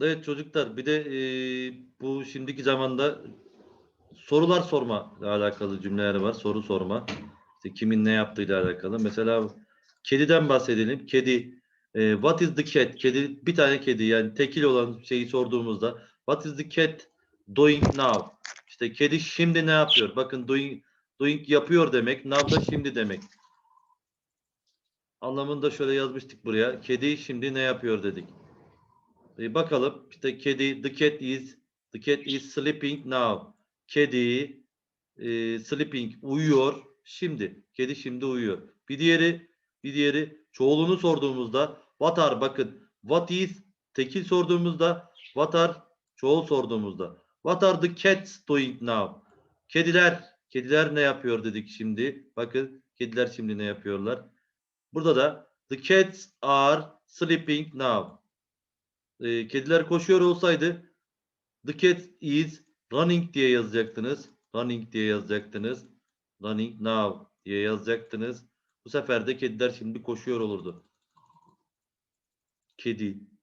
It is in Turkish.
Evet çocuklar bir de e, bu şimdiki zamanda sorular sorma ile alakalı cümleler var. Soru sorma. İşte kimin ne yaptığıyla alakalı. Mesela kediden bahsedelim. Kedi e, what is the cat? Kedi bir tane kedi yani tekil olan şeyi sorduğumuzda what is the cat doing now? İşte kedi şimdi ne yapıyor? Bakın doing doing yapıyor demek. Now da şimdi demek. Anlamında şöyle yazmıştık buraya. Kedi şimdi ne yapıyor dedik. E, bakalım işte kedi the cat is the cat is sleeping now. Kedi e, sleeping uyuyor şimdi. Kedi şimdi uyuyor. Bir diğeri bir diğeri çoğulunu sorduğumuzda what are bakın what is tekil sorduğumuzda what are çoğul sorduğumuzda what are the cats doing now? Kediler kediler ne yapıyor dedik şimdi. Bakın kediler şimdi ne yapıyorlar? Burada da the cats are sleeping now e, kediler koşuyor olsaydı the cat is running diye yazacaktınız. Running diye yazacaktınız. Running now diye yazacaktınız. Bu sefer de kediler şimdi koşuyor olurdu. Kedi.